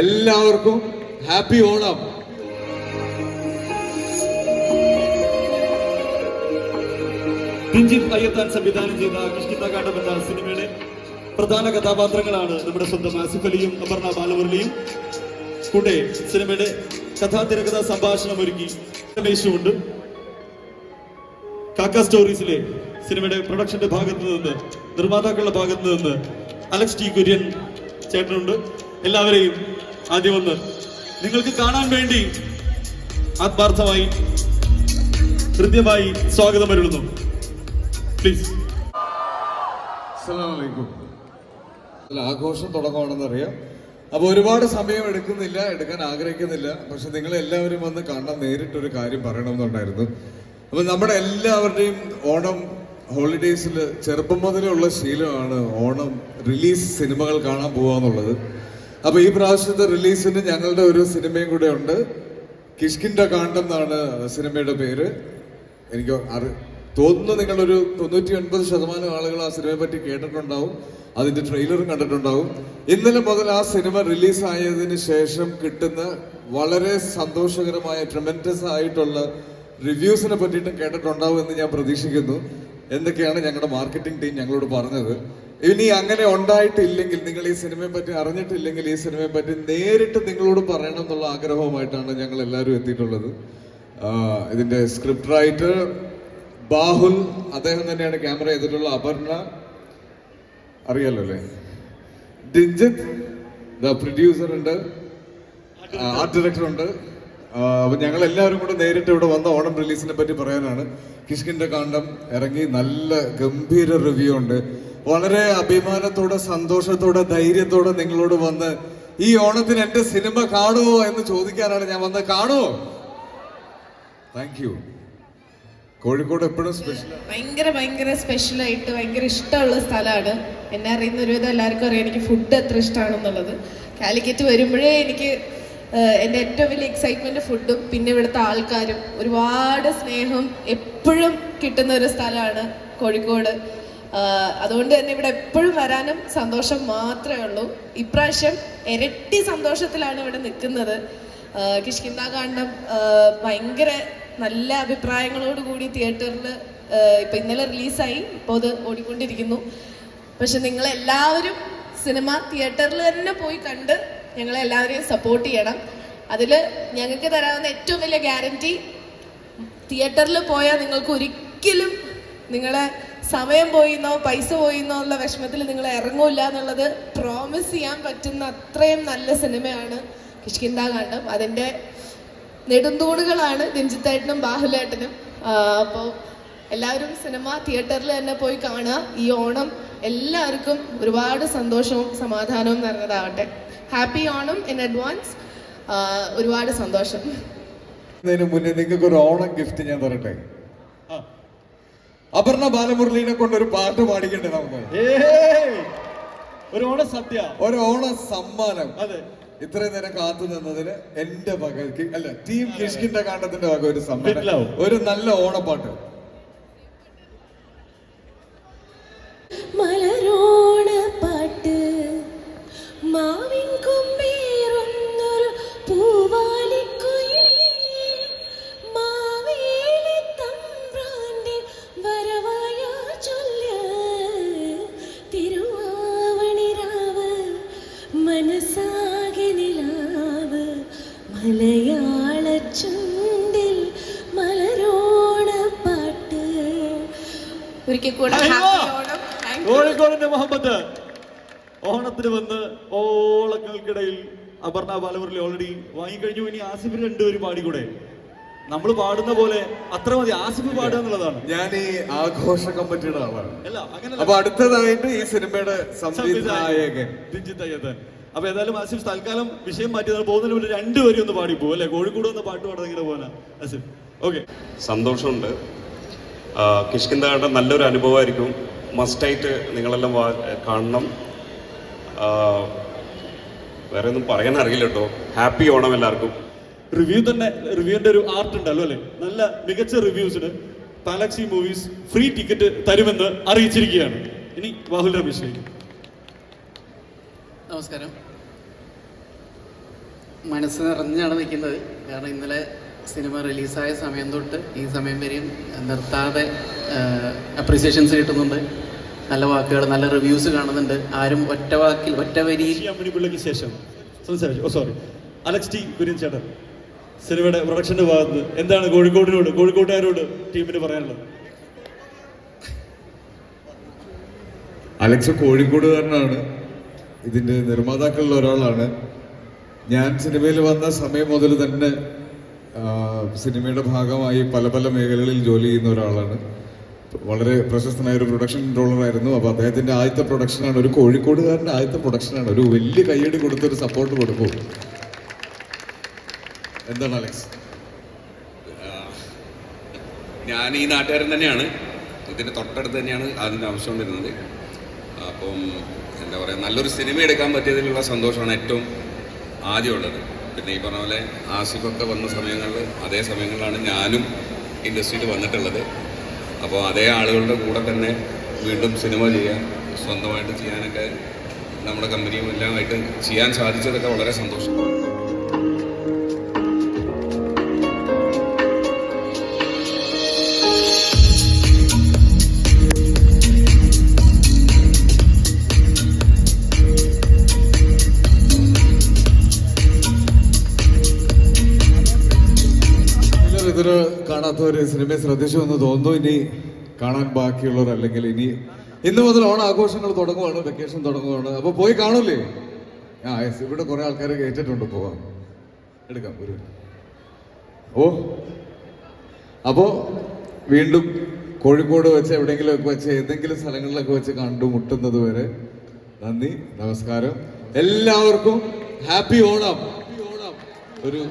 എല്ലാവർക്കും ഹാപ്പി ഓണം. രഞ്ജിത്ത് അയ്യത്താൻ സംവിധാനം ചെയ്ത കിഷ്കിന്ദകാണ്ഡം എന്ന സിനിമയുടെ പ്രധാന കഥാപാത്രങ്ങളാണ് നമ്മുടെ സ്വന്തം ആസിഫ് അലിയും അപർണ ബാലമുരളിയും. കൂടെ സിനിമയുടെ കഥാ തിരക്കഥാ സംഭാഷണം ഒരുക്കി രമേശുമുണ്ട്. കാക്ക സ്റ്റോറീസിലെ സിനിമയുടെ പ്രൊഡക്ഷന്റെ ഭാഗത്ത് നിന്ന് നിർമ്മാതാക്കളുടെ ഭാഗത്ത് നിന്ന് അലക്സ് ടി കുര്യൻ ചേട്ടനുണ്ട്. എല്ലാവരെയും ആദ്യം ഒന്ന് നിങ്ങൾക്ക് കാണാൻ വേണ്ടി ആത്മാർത്ഥമായി ഹൃദ്യമായി സ്വാഗതം അരുളുന്നു. പ്ലീസ് ആഘോഷം തുടങ്ങുവാണെന്ന് അറിയാം അപ്പൊ ഒരുപാട് സമയം എടുക്കുന്നില്ല എടുക്കാൻ ആഗ്രഹിക്കുന്നില്ല. പക്ഷെ നിങ്ങൾ എല്ലാവരും വന്ന് കാണാൻ നേരിട്ടൊരു കാര്യം പറയണമെന്നുണ്ടായിരുന്നു. അപ്പൊ നമ്മുടെ എല്ലാവരുടെയും ഓണം ഹോളിഡേയ്സിൽ ചെറുപ്പം മുതലുള്ള ശീലമാണ് ഓണം റിലീസ് സിനിമകൾ കാണാൻ പോവാന്നുള്ളത്. അപ്പൊ ഈ പ്രാവശ്യത്തെ റിലീസിന് ഞങ്ങളുടെ ഒരു സിനിമയും കൂടെ ഉണ്ട്. കിഷ്കിന്റെ കാണ്ടം എന്നാണ് സിനിമയുടെ പേര്. എനിക്ക് അറി തോന്നുന്നു നിങ്ങളൊരു തൊണ്ണൂറ്റി ഒൻപത് ശതമാനം ആളുകൾ ആ സിനിമയെ പറ്റി കേട്ടിട്ടുണ്ടാവും. അതിന്റെ ട്രെയിലറും കണ്ടിട്ടുണ്ടാവും. ഇന്നലെ മുതൽ ആ സിനിമ റിലീസായതിന് ശേഷം കിട്ടുന്ന വളരെ സന്തോഷകരമായ ട്രമെന്റസ് ആയിട്ടുള്ള റിവ്യൂസിനെ പറ്റിയിട്ടും കേട്ടിട്ടുണ്ടാവും എന്ന് ഞാൻ പ്രതീക്ഷിക്കുന്നു. എന്തൊക്കെയാണ് ഞങ്ങളുടെ മാർക്കറ്റിംഗ് ടീം ഞങ്ങളോട് പറഞ്ഞത്? ഇനി അങ്ങനെ ഉണ്ടായിട്ടില്ലെങ്കിൽ നിങ്ങൾ ഈ സിനിമയെ പറ്റി അറിഞ്ഞിട്ടില്ലെങ്കിൽ ഈ സിനിമയെ പറ്റി നേരിട്ട് നിങ്ങളോട് പറയണം എന്നുള്ള ആഗ്രഹവുമായിട്ടാണ് ഞങ്ങൾ എല്ലാവരും എത്തിയിട്ടുള്ളത്. ഇതിന്റെ സ്ക്രിപ്റ്റ് റൈറ്റർ ബാഹുൽ അദ്ദേഹം തന്നെയാണ് ക്യാമറ ചെയ്തിട്ടുള്ള അപർണ. അറിയാലോ അല്ലേ? ഡിജിത്ത് ദ പ്രൊഡ്യൂസർ ഉണ്ട്. ആർട്ട് ഡയറക്ടർ ഉണ്ട്. അപ്പൊ ഞങ്ങൾ എല്ലാവരും കൂടെ നേരിട്ട് ഇവിടെ വന്ന ഓണം റിലീസിനെ പറ്റി പറയാനാണ്. കിഷ്കിന്റെ കാണ്ടം ഇറങ്ങി നല്ല ഗംഭീര റിവ്യൂ ഉണ്ട്. വളരെ അഭിമാനത്തോടെ സന്തോഷത്തോടെ ധൈര്യത്തോടെ നിങ്ങളോട് വന്ന് ഈ ഓണത്തിന് എന്റെ സിനിമ കാണുമോ? എന്ന് ചോദിക്കാനാണ് ഞാൻ വന്നത്. കാണുമോ? താങ്ക് യു കോഴിക്കോട് എപ്പോഴും സ്പെഷ്യൽ ഭയങ്കര ഭയങ്കര സ്പെഷ്യൽ ആയിട്ട് ഭയങ്കര ഇഷ്ടമുള്ള സ്ഥലമാണ്. എന്നെ അറിയുന്ന ഒരുവിധം എല്ലാവർക്കും അറിയാം. എനിക്ക് ഫുഡ് എത്ര ഇഷ്ടമാണെന്നുള്ളത്. കാലിക്കറ്റ് വരുമ്പോഴേ എനിക്ക് എന്റെ ഏറ്റവും വലിയ എക്സൈറ്റ്മെന്റ് ഫുഡും പിന്നെ ഇവിടുത്തെ ആൾക്കാരും. ഒരുപാട് സ്നേഹം എപ്പോഴും കിട്ടുന്ന ഒരു സ്ഥലമാണ് കോഴിക്കോട്. അതുകൊണ്ട് തന്നെ ഇവിടെ എപ്പോഴും വരാനും സന്തോഷം മാത്രമേ ഉള്ളൂ. ഇപ്രാവശ്യം ഇരട്ടി സന്തോഷത്തിലാണ് ഇവിടെ നിൽക്കുന്നത്. ആഹ് കിഷ്കിന്ദ കാണ്ഡം ഭയങ്കര നല്ല അഭിപ്രായങ്ങളോട് കൂടി തിയേറ്ററിൽ ഇപ്പം ഇന്നലെ റിലീസായി ഇപ്പോൾ അത് ഓടിക്കൊണ്ടിരിക്കുന്നു. പക്ഷെ നിങ്ങളെല്ലാവരും സിനിമ തിയേറ്ററിൽ തന്നെ പോയി കണ്ട് ഞങ്ങളെ എല്ലാവരെയും സപ്പോർട്ട് ചെയ്യണം. അതിൽ ഞങ്ങൾക്ക് തരാവുന്ന ഏറ്റവും വലിയ ഗ്യാരണ്ടി തിയേറ്ററിൽ പോയാൽ നിങ്ങൾക്ക് ഒരിക്കലും നിങ്ങളെ സമയം പോയിന്നോ പൈസ പോയിന്നോ എന്നുള്ള വിഷമത്തിൽ നിങ്ങൾ ഇറങ്ങൂല എന്നുള്ളത് പ്രോമിസ് ചെയ്യാൻ പറ്റുന്ന അത്രയും നല്ല സിനിമയാണ് കിഷ്കിന്ദ കാണ്ഡം അതിന്റെ നെടുന്തൂണുകളാണ് രഞ്ജിത്തേട്ടനും ബാഹുലേട്ടനും. അപ്പോൾ എല്ലാവരും സിനിമ തിയേറ്ററിൽ തന്നെ പോയി കാണുക. ഈ ഓണം എല്ലാവർക്കും ഒരുപാട് സന്തോഷവും സമാധാനവും നിറഞ്ഞതാവട്ടെ. ഹാപ്പി ഓണം ഇൻ അഡ്വാൻസ് ഒരുപാട് സന്തോഷം. മുന്നേ നിങ്ങൾക്ക് ഒരു ഓണം ഗിഫ്റ്റ് ഞാൻ തരട്ടെ. അപർണ ബാലമുരളീനെ കൊണ്ട് ഒരു പാട്ട് പാടിക്കണ്ടേ നമുക്ക്? ഏയ്! ഒരു ഓണ സദ്യ. ഒരു ഓണ സമ്മാനം. അതെ. ഇത്രയും നേരം കാത്തു നിന്നതിന് എന്റെ വക അല്ല ടീം കിഷ്കിന്റെ കാണ്ടത്തിന്റെ വക ഒരു സമ്മാനം. ഒരു നല്ല ഓണപ്പാട്ട്. മലരോണ ഒരിക്കൽ കൂടെ കോഴിക്കോടിന്റെ മുഹമ്മദ് ഓണത്തിന് വന്ന് ഓളങ്ങൾക്കിടയിൽ അപർണ ബാലമുരളി ഓൾറെഡി വാങ്ങിക്കഴിഞ്ഞു. ഇനി ആസിഫ് രണ്ടുപേരും പാടിക്കൂടെ? നമ്മൾ പാടുന്ന പോലെ അത്ര മതി. ആസിഫ് പാടുക എന്നുള്ളതാണ്. ഞാൻ ഈ ആഘോഷ കമ്മിറ്റിയുടെ ആളാണ്. അപ്പൊ അടുത്തതായിട്ട് ഈ സിനിമയുടെ സംവിധായകൻ. രഞ്ജിത്ത് അയ്യത്തൻ അപ്പൊ ഏതായാലും ആസിഫ് തൽക്കാലം വിഷയം മാറ്റി പോകുന്നതിന് മുന്നേ രണ്ടുപേരും ഒന്ന് പാടി പോകും അല്ലെ? കോഴിക്കോട് ഒന്ന് പാട്ട് പാടുന്ന ഇങ്ങനെ പോലെ. ആസിഫ് ഓക്കെ. സന്തോഷമുണ്ട്. കിഷ്കിന്ദയുടെ നല്ലൊരു അനുഭവമായിരിക്കും. മസ്റ്റായിട്ട് നിങ്ങളെല്ലാം വാ- കാണണം. വേറെ ഒന്നും പറയാൻ അറിയില്ല കേട്ടോ. ഹാപ്പി ഓണം എല്ലാവർക്കും. റിവ്യൂ തന്നെ റിവ്യൂവിന്റെ ഒരു ആർട്ട് ഉണ്ടല്ലോ അല്ലേ? നല്ല മികച്ച റിവ്യൂസിന് പാലക്സി മൂവീസ് ഫ്രീ ടിക്കറ്റ് തരുമെന്ന് അറിയിച്ചിരിക്കുകയാണ്. ഇനി രാഹുൽ രമേശ് നമസ്കാരം. മനസ്സ് നിറഞ്ഞാണ് നിൽക്കുന്നത്. കാരണം ഇന്നലെ സിനിമ റിലീസായ സമയം തൊട്ട് ഈ സമയം വരെയും നിർത്താതെ അപ്രീസിയേഷൻസ് കിട്ടുന്നുണ്ട്. നല്ല വാക്കുകൾ നല്ല റിവ്യൂസ് കാണുന്നുണ്ട്. ആരും ഒറ്റ വാക്കിൽ ഒറ്റ വരിയിൽ. ഈ ശേഷം. സംസാരിച്ചു oh sorry Alex T Kurian ചേട്ടൻ സിനിമയുടെ പ്രൊഡക്ഷന്റെ ഭാഗത്ത് എന്താണ് കോഴിക്കോടിനോട് കോഴിക്കോട്ടുകാരോട് ടീമിന് പറയാനുള്ളത്? അലക്സ് കോഴിക്കോടുകാരനാണ്. ഇതിന്റെ നിർമ്മാതാക്കളിൽ ഒരാളാണ്. ഞാൻ സിനിമയിൽ വന്ന സമയം മുതൽ തന്നെ സിനിമയുടെ ഭാഗമായി പല പല മേഖലകളിൽ ജോലി ചെയ്യുന്ന ഒരാളാണ്. വളരെ പ്രശസ്തനായ ഒരു പ്രൊഡക്ഷൻ കൺട്രോളറായിരുന്നു അപ്പോൾ അദ്ദേഹത്തിന്റെ ആദ്യത്തെ പ്രൊഡക്ഷനാണ് ഒരു കോഴിക്കോടുകാരന്റെ ആദ്യത്തെ പ്രൊഡക്ഷനാണ് ഒരു വലിയ കയ്യടി കൊടുത്തൊരു സപ്പോർട്ട് കൊടുക്കും. എന്താണ് അലക്സ്? ഞാൻ ഈ നാട്ടുകാരൻ തന്നെയാണ്. ഇതിന്റെ തൊട്ടടുത്ത് തന്നെയാണ് അതിന്റെ ആവശ്യം വരുന്നത്. അപ്പം എന്താ പറയുക നല്ലൊരു സിനിമ എടുക്കാൻ പറ്റിയതിലുള്ള സന്തോഷമാണ് ഏറ്റവും ആദ്യമുള്ളത്. പിന്നെ ഈ പറഞ്ഞ പോലെ ആസിഫൊക്കെ വന്ന സമയങ്ങളിൽ അതേ സമയങ്ങളിലാണ് ഞാനും ഇൻഡസ്ട്രിയിൽ വന്നിട്ടുള്ളത്. അപ്പോൾ അതേ ആളുകളുടെ കൂടെ തന്നെ വീണ്ടും സിനിമ ചെയ്യാൻ സ്വന്തമായിട്ട് ചെയ്യാനൊക്കെ നമ്മുടെ കമ്പനിയും എല്ലാമായിട്ട് ചെയ്യാൻ സാധിച്ചതൊക്കെ വളരെ സന്തോഷം എല്ലാവരും ഇതൊരു കാണാത്തവര് സിനിമയെ ശ്രദ്ധിച്ചു എന്ന് തോന്നുന്നു. ഇനി കാണാൻ ബാക്കിയുള്ളവർ അല്ലെങ്കിൽ ഇനി ഇന്ന് മുതൽ ഓണ ആഘോഷങ്ങൾ തുടങ്ങുവാണ് വെക്കേഷൻ തുടങ്ങുവാണ്. അപ്പൊ പോയി കാണൂലേ? ആ യെസ് ഇവിടെ കുറെ ആൾക്കാർ കേട്ടിട്ടുണ്ട് പോവാം. എടുക്കാം ഒരു ഓ അപ്പോ വീണ്ടും കോഴിക്കോട് വെച്ച് എവിടെയെങ്കിലുമൊക്കെ വെച്ച് ഏതെങ്കിലും സ്ഥലങ്ങളിലൊക്കെ വെച്ച് കണ്ടുമുട്ടുന്നത് വരെ നന്ദി നമസ്കാരം. എല്ലാവർക്കും ഹാപ്പി ഓണം. ഒരു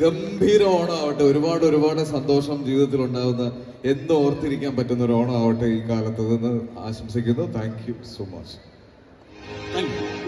ഗംഭീര ഓണമാവട്ടെ ഒരുപാട് ഒരുപാട് സന്തോഷം ജീവിതത്തിൽ ഉണ്ടാകുന്ന എന്ന് ഓർത്തിരിക്കാൻ പറ്റുന്ന ഒരു ഓണം ആവട്ടെ ഈ കാലത്ത് നിന്ന് ആശംസിക്കുന്നു. Thank you so much thank you